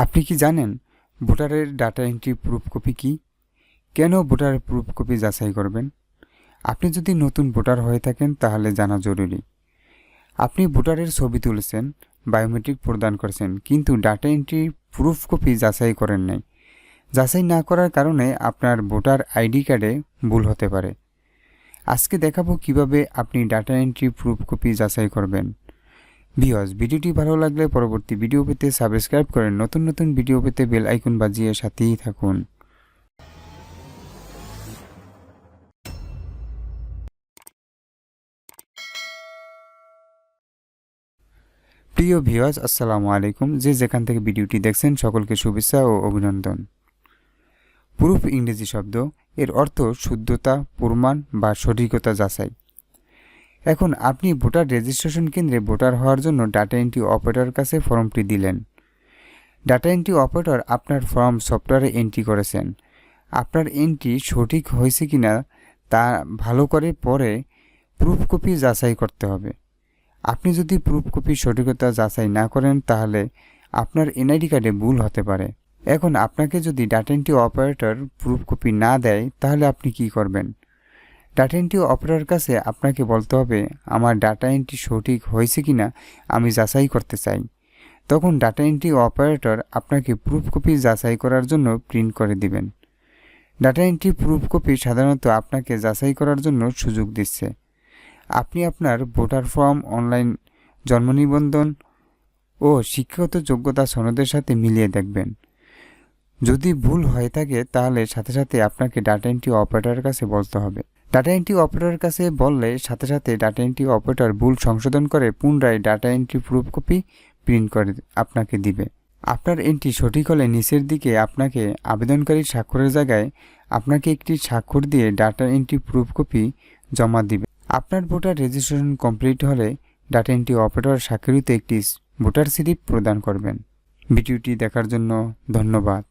আপনি কি জানেন ভোটারের ডাটা এন্ট্রি প্রুফ কপি কি? কেন ভোটার প্রুফ কপি যাচাই করবেন? আপনি যদি নতুন ভোটার হয়ে থাকেন তাহলে জানা জরুরি। আপনি ভোটারের ছবি তুলেছেন, বায়োমেট্রিক প্রদান করেছেন, কিন্তু ডাটা এন্ট্রি প্রুফ কপি যাচাই করেন নাই। যাচাই না করার কারণে আপনার ভোটার আইডি কার্ডে ভুল হতে পারে। আজকে দেখাবো কীভাবে আপনি ডাটা এন্ট্রি প্রুফ কপি যাচাই করবেন। ভিওস ভিডিওটি ভালো লাগলে পরবর্তী ভিডিও পেতে সাবস্ক্রাইব করেন নতুন নতুন ভিডিও পেতে বেল আইকন বাজিয়ে সাথেই থাকুন। প্রিয় ভিওয়াস আসসালামু আলাইকুম। যে যেখান থেকে ভিডিওটি দেখছেন, সকলকে শুভেচ্ছা ও অভিনন্দন। প্রুফ ইংরেজি শব্দ, এর অর্থ শুদ্ধতা, প্রমাণ বা সঠিকতা যাচাই। এখন আপনি ভোটার রেজিস্ট্রেশন কেন্দ্রে ভোটার হওয়ার জন্য ডাটা এন্ট্রি অপারেটর কাছে ফর্মটি দিলেন। ডাটা এন্ট্রি অপারেটর আপনার ফর্ম সফটওয়্যারে এন্ট্রি করেছেন। আপনার এন্ট্রি সঠিক হয়েছে কি না তা ভালো করে পরে প্রুফ কপি যাচাই করতে হবে। আপনি যদি প্রুফ কপি সঠিকতা যাচাই না করেন তাহলে আপনার এনআইডি কার্ডে ভুল হতে পারে। এখন আপনাকে যদি data entry operator proof copy না দেয় তাহলে আপনি কি করবেন? ডাটা এন্ট্রি অপারেটর কাছে আপনাকে বলতে হবে, আমার ডাটা এন্ট্রি সঠিক হয়েছে কিনা? আমি যাচাই করতে চাই। তখন ডাটা এন্ট্রি অপারেটর আপনাকে প্রুফ কপি যাচাই করার জন্য প্রিন্ট করে দিবেন। ডাটা এন্ট্রি প্রুফ কপি সাধারণত আপনাকে যাচাই করার জন্য সুযোগ দিচ্ছে। আপনি আপনার ভোটার ফর্ম অনলাইন জন্ম নিবন্ধন ও শিক্ষাগত যোগ্যতা সনদের সাথে মিলিয়ে দেখবেন। যদি ভুল হয়ে থাকে, তাহলে সাথে সাথে আপনাকে ডাটা এন্ট্রি অপারেটরের কাছে বলতে হবে। ডাটা এন্ট্রি অপারেটরের কাছে বললে, সাথে সাথে ডাটা এন্ট্রি অপারেটর ভুল সংশোধন করে পুনরায় data entry proof copy print করে আপনাকে দিবে। আপনার এন্ট্রি সঠিক হলে নিচের দিকে আপনাকে আবেদনকারী স্বাক্ষরের জায়গায় আপনাকে একটি স্বাক্ষর দিয়ে ডাটা এন্ট্রি প্রুফ কপি জমা দিবে। আপনার ভোটার রেজিস্ট্রেশন কমপ্লিট হলে ডাটা এন্ট্রি অপারেটর স্বাক্ষরিত একটি ভোটার স্লিপ প্রদান করবেন। ভিডিওটি দেখার জন্য ধন্যবাদ।